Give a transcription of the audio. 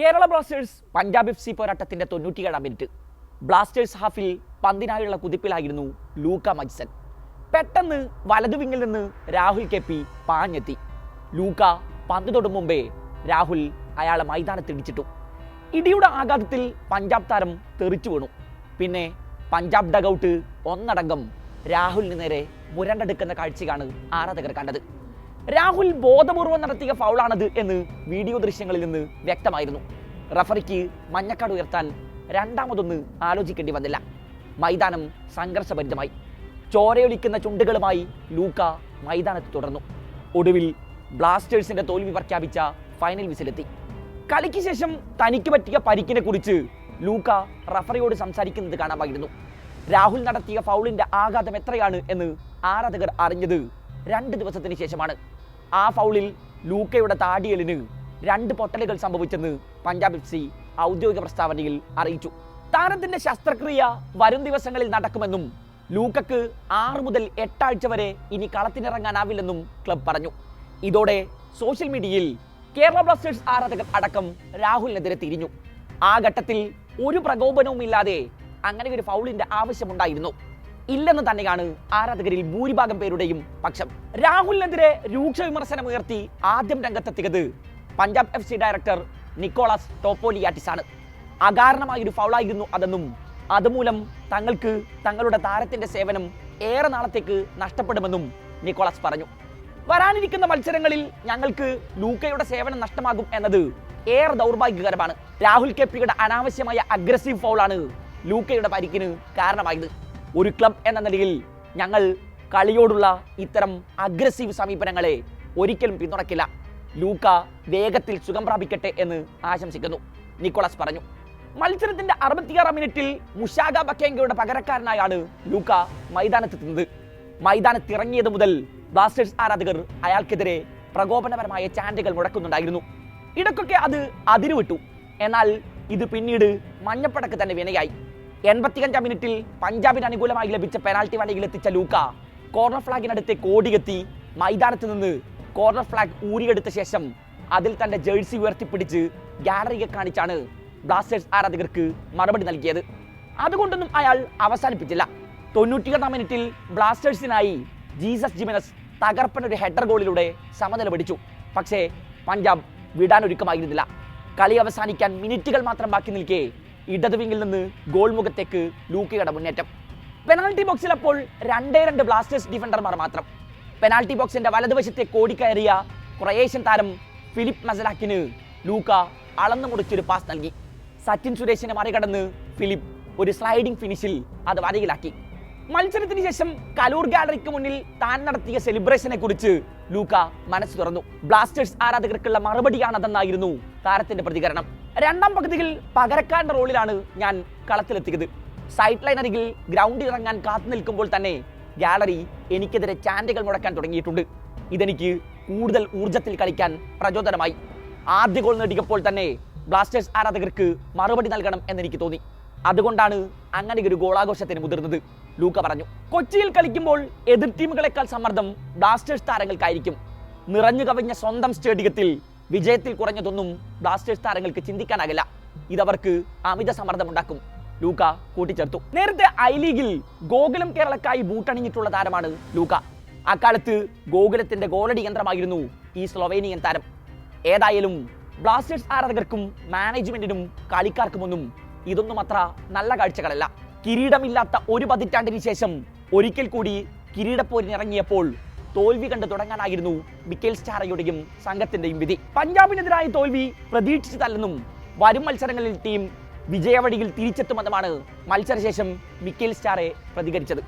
Kerala Blasters Punjab F സി പോരാട്ടത്തിന്റെ തൊണ്ണൂറ്റിയേഴാം മിനിറ്റ് ബ്ലാസ്റ്റേഴ്സ് ഹാഫിൽ പന്തിനായുള്ള കുതിപ്പിലായിരുന്നു ലൂക്ക മജ്സൻ പെട്ടെന്ന് വലതുവിങ്ങിൽ നിന്ന് രാഹുൽ കെ പി പാഞ്ഞെത്തി. ലൂക്ക പന്ത് തൊടും മുമ്പേ രാഹുൽ അയാളെ മൈതാനത്തിടിച്ചിട്ടു ഇടിയുടെ ആഘാതത്തിൽ പഞ്ചാബ് താരം തെറിച്ചു വീണു. പിന്നെ പഞ്ചാബ് ഡഗൌട്ട് ഒന്നടങ്കം രാഹുലിന് നേരെ മുരണ്ടെടുക്കുന്ന കാഴ്ചയാണ് ആരാധകർ കണ്ടത്. രാഹുൽ ബോധപൂർവം നടത്തിയ ഫൗളാണത് എന്ന് വീഡിയോ ദൃശ്യങ്ങളിൽ നിന്ന് വ്യക്തമായിരുന്നു. റഫറിക്ക് മഞ്ഞക്കാട് ഉയർത്താൻ രണ്ടാമതൊന്ന് ആലോചിക്കേണ്ടി വന്നില്ല. മൈതാനം സംഘർഷഭരിതമായി. ചോരയൊലിക്കുന്ന ചുണ്ടുകളുമായി ലൂക്ക മൈതാനത്ത് തുടർന്നു. ഒടുവിൽ ബ്ലാസ്റ്റേഴ്സിന്റെ തോൽവി പ്രഖ്യാപിച്ച ഫൈനൽ വിസിലെത്തി. കളിക്ക് ശേഷം തനിക്ക് പറ്റിയ പരിക്കിനെ കുറിച്ച് ലൂക്ക റഫറിയോട് സംസാരിക്കുന്നത് കാണാമായിരുന്നു. രാഹുൽ നടത്തിയ ഫൗളിന്റെ ആഘാതം എത്രയാണ് എന്ന് ആരാധകർ അറിഞ്ഞത് രണ്ട് ദിവസത്തിന് ശേഷമാണ് ആ ഫൗളിൽ ലൂക്കയുടെ താടിയലിന് രണ്ട് പൊട്ടലുകൾ സംഭവിച്ചെന്ന് പഞ്ചാബ് എഫ് സി ഔദ്യോഗിക പ്രസ്താവനയിൽ അറിയിച്ചു. താരത്തിന്റെ ശസ്ത്രക്രിയ വരും ദിവസങ്ങളിൽ നടക്കുമെന്നും ലൂക്കക്ക് ആറ് മുതൽ എട്ടാഴ്ച വരെ ഇനി കളത്തിനിറങ്ങാനാവില്ലെന്നും ക്ലബ് പറഞ്ഞു. ഇതോടെ സോഷ്യൽ മീഡിയയിൽ കേരള ബ്ലാസ്റ്റേഴ്സ് ആരാധകർ അടക്കം രാഹുലിനെതിരെ തിരിഞ്ഞു. ആ ഘട്ടത്തിൽ ഒരു പ്രകോപനവും ഇല്ലാതെ അങ്ങനെ ഒരു ഫൗളിന്റെ ആവശ്യമുണ്ടായിരുന്നു. ഇല്ലെന്ന് തന്നെയാണ് ആരാധകരിൽ ഭൂരിഭാഗം പേരുടെയും പക്ഷം. രാഹുലിനെതിരെ രൂക്ഷ വിമർശനം ഉയർത്തി ആദ്യം രംഗത്തെത്തിയത് Punjab F C director Nicholas Topoliatis ആണ് അകാരണമായൊരു ഫൗളായിരുന്നു അതെന്നും അതുമൂലം തങ്ങൾക്ക് തങ്ങളുടെ താരത്തിന്റെ സേവനം ഏറെ നാളത്തേക്ക് നഷ്ടപ്പെടുമെന്നും നിക്കോളാസ് പറഞ്ഞു. വരാനിരിക്കുന്ന മത്സരങ്ങളിൽ ഞങ്ങൾക്ക് ലൂക്കയുടെ സേവനം നഷ്ടമാകും എന്നത് ഏറെ ദൗർഭാഗ്യകരമാണ്. രാഹുൽ കെ പിയുടെ അനാവശ്യമായ അഗ്രസീവ് ഫൗളാണ് ലൂക്കയുടെ പരിക്കിന് കാരണമായത്. ഒരു ക്ലബ് എന്ന നിലയിൽ ഞങ്ങൾ കളിയോടുള്ള ഇത്തരം അഗ്രസീവ് സമീപനങ്ങളെ ഒരിക്കലും പിന്തുണയ്ക്കില്ല ലൂക്ക വേഗത്തിൽ സുഖം പ്രാപിക്കട്ടെ എന്ന് ആശംസിക്കുന്നു. നിക്കോളസ് പറഞ്ഞു. മത്സരത്തിന്റെ അറുപത്തിയാറാം മിനിറ്റിൽ മുഷാഗ ബക്കേങ്കയുടെ പകരക്കാരനായാണ് ലൂക്ക മൈതാനത്തെത്തുന്നത്. മൈതാനത്തിറങ്ങിയത് മുതൽ ബ്ലാസ്റ്റേഴ്സ് ആരാധകർ അയാൾക്കെതിരെ പ്രകോപനപരമായ ചാൻഡുകൾ മുടക്കുന്നുണ്ടായിരുന്നു ഇടയ്ക്കൊക്കെ അത് അതിരുവിട്ടു. എന്നാൽ ഇത് പിന്നീട് മഞ്ഞപ്പടക്ക് തന്നെ വിനയായി എൺപത്തിയഞ്ചാം മിനിറ്റിൽ പഞ്ചാബിന് അനുകൂലമായി ലഭിച്ച പെനാൽറ്റി വലയിൽ എത്തിച്ച ലൂക്ക. കോർണർ ഫ്ലാഗിനടുത്തെ കോടിയെത്തി മൈതാനത്ത് നിന്ന് കോർണർ ഫ്ലാഗ് ഊരിയെടുത്ത ശേഷം അതിൽ തന്റെ ജേഴ്സി ഉയർത്തിപ്പിടിച്ച് ഗാലറിയെ കാണിച്ചാണ് ബ്ലാസ്റ്റേഴ്സ് ആരാധകർക്ക് മറുപടി നൽകിയത്. അതുകൊണ്ടൊന്നും അയാൾ അവസാനിപ്പിച്ചില്ല. തൊണ്ണൂറ്റിയൊന്നാം മിനിറ്റിൽ ബ്ലാസ്റ്റേഴ്സിനായി ജീസസ് ജിമിനസ് തകർപ്പൻ ഒരു ഹെഡർ ഗോളിലൂടെ സമനില പിടിച്ചു. പക്ഷേ പഞ്ചാബ് വിടാനൊരുക്കമായിരുന്നില്ല. കളി അവസാനിക്കാൻ മിനിറ്റുകൾ മാത്രം ബാക്കി നിൽക്കെ ഇടതുവിങ്ങിൽ നിന്ന് ഗോൾ മുഖത്തേക്ക് ലൂക്കിയുടെ മുന്നേറ്റം. പെനാൾട്ടി ബോക്സിൽ അപ്പോൾ രണ്ടേ രണ്ട് ബ്ലാസ്റ്റേഴ്സ് ഡിഫൻഡർമാർ മാത്രം. പെനാൾട്ടി ബോക്സിന്റെ വലതുവശത്തെ കോടിക്കയറിയ ക്രൊയേഷ്യൻ താരം ഫിലിപ്പ് മസലാക്കിന് ലൂക്ക അളന്നു മുറിച്ചൊരു പാസ് നൽകി. സച്ചിൻ സുരേഷിനെ മറികടന്ന് ഫിലിപ്പ് ഒരു സ്ലൈഡിംഗ് ഫിനിഷിൽ അത് വരയിലാക്കി മത്സരത്തിന് ശേഷം കലൂർ ഗാലറിക്ക് മുന്നിൽ താൻ നടത്തിയ സെലിബ്രേഷനെ കുറിച്ച് ലൂക്ക മനസ്സ് തുറന്നു. ബ്ലാസ്റ്റേഴ്സ് ആരാധകർക്കുള്ള മറുപടിയാണതെന്നായിരുന്നു താരത്തിന്റെ പ്രതികരണം. രണ്ടാം പകുതിയിൽ പകരക്കാരന്റെ റോളിലാണ് ഞാൻ കളത്തിലെത്തിയത്. സൈഡ് ലൈൻ അരികിൽ ഗ്രൗണ്ടിൽ ഇറങ്ങാൻ കാത്തു നിൽക്കുമ്പോൾ തന്നെ ഗാലറി എനിക്കെതിരെ ചാൻഡുകൾ മുടക്കാൻ തുടങ്ങിയിട്ടുണ്ട്. ഇതെനിക്ക് കൂടുതൽ ഊർജത്തിൽ കളിക്കാൻ പ്രചോദനമായി. ആദ്യ ഗോൾ നേടിയപ്പോൾ തന്നെ ബ്ലാസ്റ്റേഴ്സ് ആരാധകർക്ക് മറുപടി നൽകണം എന്നെനിക്ക് തോന്നി. അതുകൊണ്ടാണ് അങ്ങനെ ഒരു ഗോളാഘോഷത്തിന് മുതിർന്നത്. ലൂക്ക പറഞ്ഞു കൊച്ചിയിൽ കളിക്കുമ്പോൾ എതിർ ടീമുകളെക്കാൾ സമ്മർദ്ദം ബ്ലാസ്റ്റേഴ്സ് താരങ്ങൾക്കായിരിക്കും. നിറഞ്ഞു കവിഞ്ഞ സ്വന്തം സ്റ്റേഡിയത്തിൽ വിജയത്തിൽ കുറഞ്ഞതൊന്നും ബ്ലാസ്റ്റേഴ്സ് താരങ്ങൾക്ക് ചിന്തിക്കാനാകില്ല. ഇതവർക്ക് അമിത സമ്മർദ്ദമുണ്ടാക്കും. ലൂക്ക കൂട്ടിച്ചേർത്തു. നേരത്തെ ഐ ലീഗിൽ ഗോകുലം കേരളക്കായി ബൂട്ടണിഞ്ഞിട്ടുള്ള താരമാണ് ലൂക്ക. അക്കാലത്ത് ഗോകുലത്തിന്റെ ഗോളടി യന്ത്രമായിരുന്നു ഈ സ്ലൊവേനിയൻ താരം. ഏതായാലും ബ്ലാസ്റ്റേഴ്സ് ആരാധകർക്കും മാനേജ്മെന്റിനും കളിക്കാർക്കുമൊന്നും ഇതൊന്നും അത്ര നല്ല കാഴ്ചകളല്ല. കിരീടമില്ലാത്ത ഒരു പതിറ്റാണ്ടിന് ശേഷം ഒരിക്കൽ കൂടി കിരീടപ്പോരിനിറങ്ങിയപ്പോൾ തോൽവി കണ്ട് തുടങ്ങാനായിരുന്നു മിക്കേൽ സ്റ്റാറയുടെയും സംഘത്തിന്റെയും വിധി. പഞ്ചാബിനെതിരായ തോൽവി പ്രതീക്ഷിച്ചതല്ലെന്നും വരും മത്സരങ്ങളിൽ ടീം വിജയവഴിയിൽ തിരിച്ചെത്തുമെന്നുമാണ് മത്സരശേഷം മിക്കേൽ സ്റ്റാറെ പ്രതികരിച്ചത്.